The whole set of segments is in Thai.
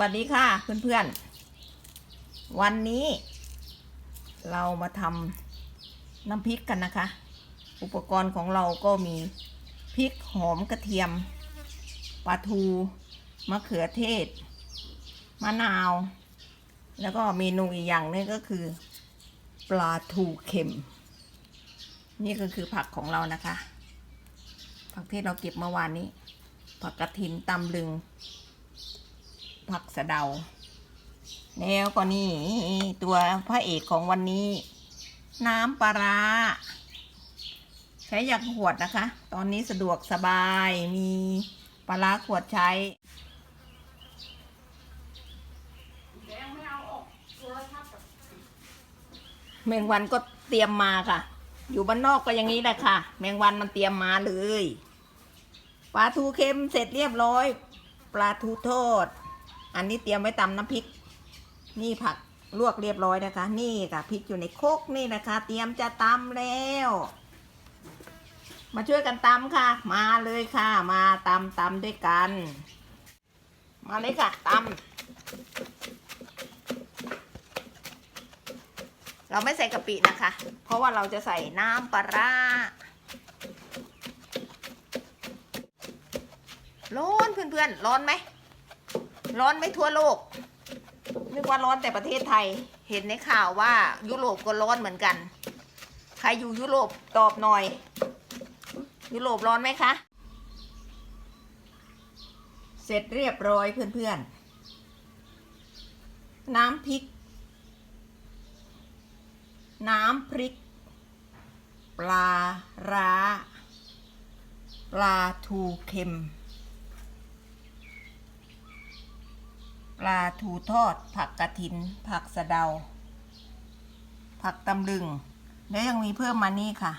วัสดีค่ะเพื่อนๆ วันนี้เรามาทำน้ำพริกกันนะคะ อุปกรณ์ของเราก็มีพริกหอมกระเทียมปลาทูมะเขือเทศ มะนาว แล้วก็เมนูอีกอย่างนึงก็คือ ปลาทูเค็ม นี่ก็คือผักของเรานะคะ ผักที่เราเก็บเมื่อวานนี้ ผักกระถินตำลึง ผักสะเดา แล้วก็นี่ตัวพระเอกของวันนี้ น้ำปลาร้าใช้อย่างขวดนะคะ ตอนนี้สะดวกสบายมีปลาร้าขวดใช้แมงวันก็เตรียมมาค่ะ อยู่บ้านนอกก็อย่างนี้แหละค่ะ แมงวันมันเตรียมมาเลย ปลาทูเค็มเสร็จเรียบร้อย ปลาทูทอด อันนี้เตรียมไว้ตำน้ำพริก นี่ผักลวกเรียบร้อยนะคะ นี่ค่ะพริกอยู่ในโคกนี่นะคะ เตรียมจะตำแล้ว มาช่วยกันตำค่ะ มาเลยค่ะ มาตำตำด้วยกัน มาเลยค่ะตำเราไม่ใส่กะปินะคะ เพราะว่าเราจะใส่น้ำปลาร้าร้อนเพื่อนๆร้อนไหม ร้อนไม่ทั่วโลกนึกว่าร้อนแต่ประเทศไทย เห็นในข่าวว่ายุโรปก็ร้อนเหมือนกัน ใครอยู่ยุโรปตอบหน่อย ยุโรปร้อนไหมคะ เสร็จเรียบร้อยเพื่อนๆ น้ำพริก น้ำพริก ปลาร้า ปลาทูเค็ม ลาทูทอด ผักกระถิน ผักสะเดา ผักตำลึง แล้วยังมีเพิ่มมานี่ค่ะ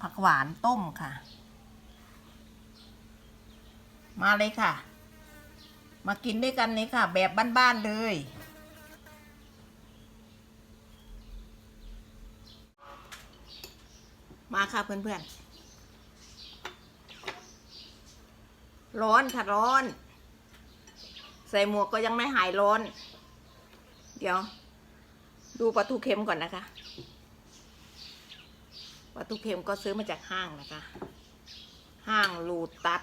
ผักหวานต้มค่ะ มาเลยค่ะ มากินด้วยกันเลยค่ะ แบบบ้านๆเลยมาค่ะเพื่อนๆ ร้อนค่ะร้อน ใส่หมวกก็ยังไม่หายร้อน เดี๋ยว ดูปลาทูเค็มก่อนนะคะปลาทูเค็มก็ซื้อมาจากห้างนะคะ ห้างลูตัด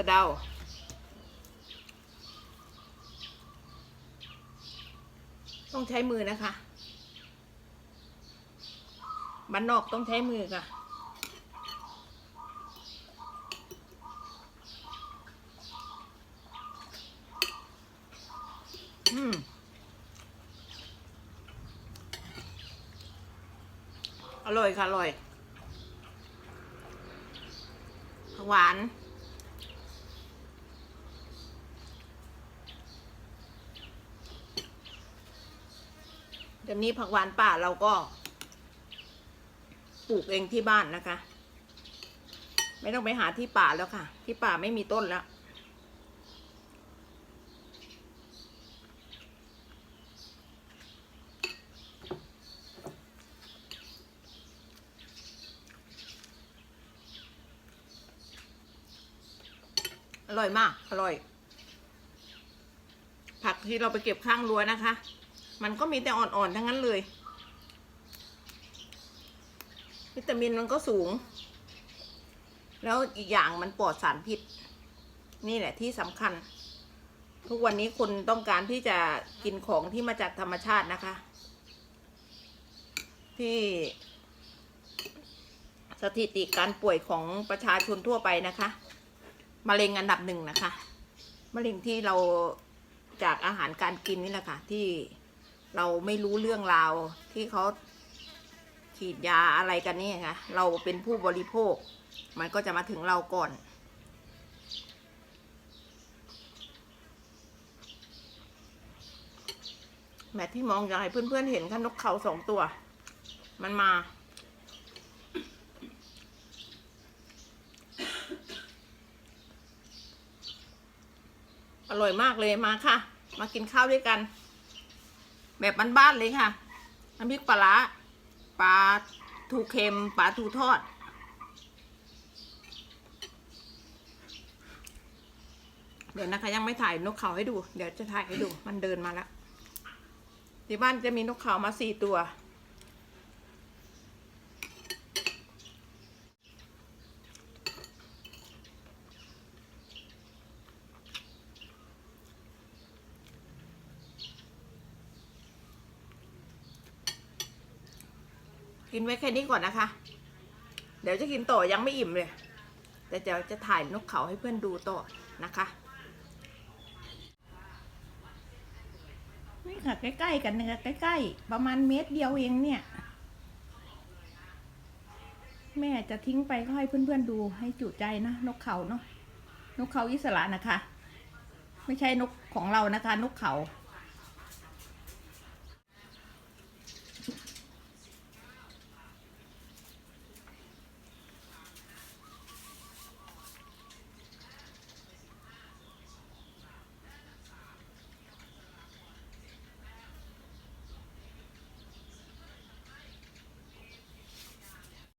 ะเดาต้องใช้มือนะคะบ้านนอกต้องใช้มือค่ะ อืม อร่อยค่ะ อร่อย หวาน ดี๋ยวนี้ผักหวานป่าเราก็ ปลูกเองที่บ้านนะคะ ไม่ต้องไปหาที่ป่าแล้วค่ะ ที่ป่าไม่มีต้นแล้วอร่อยมาก อร่อย ผักที่เราไปเก็บข้างรั้วนะคะ มันก็มีแต่อ่อนๆทั้งนั้นเลย วิตามินมันก็สูง แล้วอีกอย่างมันปลอดสารพิษ นี่แหละที่สำคัญ ทุกวันนี้คนต้องการที่จะกินของที่มาจากธรรมชาตินะคะ ที่สถิติการป่วยของประชาชนทั่วไปนะคะมะเร็งอันดับหนึ่งนะคะมะเร็งที่เราจากอาหารการกินนี่แหละค่ะที่ เราไม่รู้เรื่องราวที่เขาฉีดยาอะไรกันนี่ค่ะเราเป็นผู้บริโภค มันก็จะมาถึงเราก่อนแม่ที่มองอยากให้เพื่อนๆเห็นค่ะนกเขาสองตัว มันมา อร่อยมากเลยมาค่ะ มากินข้าวด้วยกัน แบบบ้านๆเลยค่ะน้ำพริกปลาร้าปลาทูเค็มปลาทูทอด เดี๋ยวนะคะยังไม่ถ่ายนกเขาให้ดู เดี๋ยวจะถ่ายให้ดู มันเดินมาแล้วที่บ้านจะมีนกเขามาสี่ตัว กินไว้แค่นี้ก่อนนะคะ เดี๋ยวจะกินต่อยังไม่อิ่มเลย แต่เดี๋ยวจะถ่ายนกเขาให้เพื่อนดูต่อนะคะนี่ค่ะ ใกล้ๆกันนะคะใกล้ๆประมาณเมตรเดียวเองเนี่ย แม่จะทิ้งไปก็ให้เพื่อนๆดูให้จุใจนะนกเขาเนาะนกเขาอิสระนะคะ ไม่ใช่นกของเรานะคะ นกเขา